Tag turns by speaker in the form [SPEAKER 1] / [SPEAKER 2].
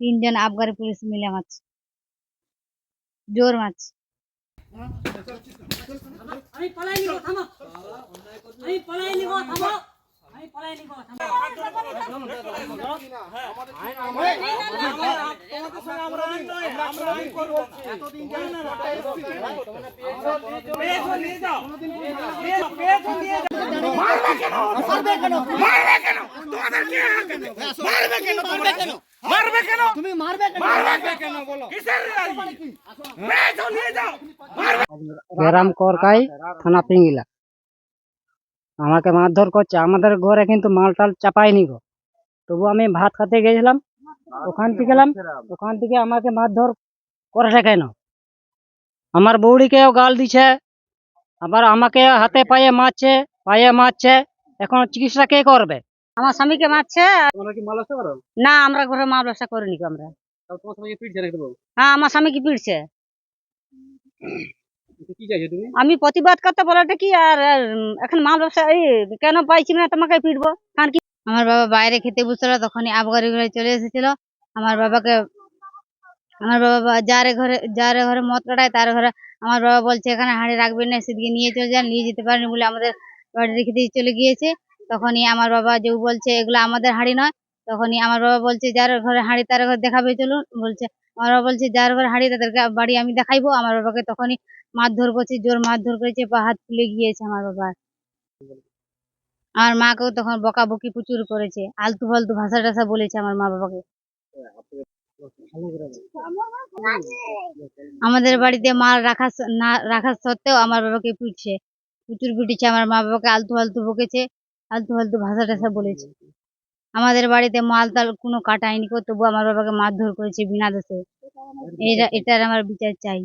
[SPEAKER 1] তিনজন আবগারি পুলিশ মিলে মাছ। জোর মাছ।
[SPEAKER 2] আমি পলাই নিব থামো। আমি পলাই নিব থামো। আমি পলাই নিব থামো।
[SPEAKER 3] গ্রাম করকাই থানা পিঙ্গিলা। আমাকে মারধর করছে আমাদের ঘরে কিন্তু মাল টাল চাপায়নি গো। তবু আমি ভাত খেতে গেছিলাম ওখান থেকে গেলাম ওখান থেকে আমাকে মারধর করেছে কেন? আমার বৌড়িকেও গাল দিছে আবার আমাকে হাতে পায়ে মারছে পায়ে মারছে এখন চিকিৎসা কে করবে?
[SPEAKER 1] আমার স্বামীকে মারছে। না আমরা ঘরে মাল ব্যবসা করিনি আমরা। হ্যাঁ আমার স্বামীকে পিটছে। আমি প্রতিবাদ করতে বলাটা কি? আর এখন মাল ব্যবসা কেন পাইছি না তোমাকে পিটবো? কারণ কি? আমার বাবা বাইরে খেতে বসছিল তখনই আবগারি ঘরে চলে এসেছিল। আমার বাবাকে আমার বাবা যার ঘরে যার ঘরে মদ কাটায় তার ঘরে আমার বাবা বলছে এখানে হাঁড়ি রাখবেন না সেদিকে নিয়ে চলে যান নিয়ে যেতে পারেনি বলে আমাদের বাড়ি রেখে দিয়ে চলে গিয়েছে। তখনই আমার বাবা যে বলছে, এগুলো আমাদের হাঁড়ি নয়। তখনই আমার বাবা বলছে, যার ঘরে হাঁড়ি তার ঘরে দেখাবে, চলুন। বলছে, আমার বাবা বলছে, যার ঘরে হাঁড়ি তাদেরকে বাড়ি আমি দেখাইবো। আমার বাবাকে তখনই মারধর করছে, জোর মারধর করেছে, পা হাত ফুলে গিয়েছে আমার বাবা আমার মাকেও তখন বকাবকি প্রচুর করেছে, আলতু ফালতু ভাষা টাষা বলেছে আমার মা বাবাকে। আমাদের বাড়িতে মাল রাখা না, রাখা সত্ত্বেও আমার বাবাকে পিটছে প্রচুর পিটেছে আমার মা বাবাকে আলতু ফালতু বকেছে, আলতু ফালতু ভাষা টাষা বলেছে। আমাদের বাড়িতে মাল তাল কোনো কাটায়নি কো তবু আমার বাবাকে মারধর করেছে বিনা দোষে। এটা, এটার আমার বিচার চাই।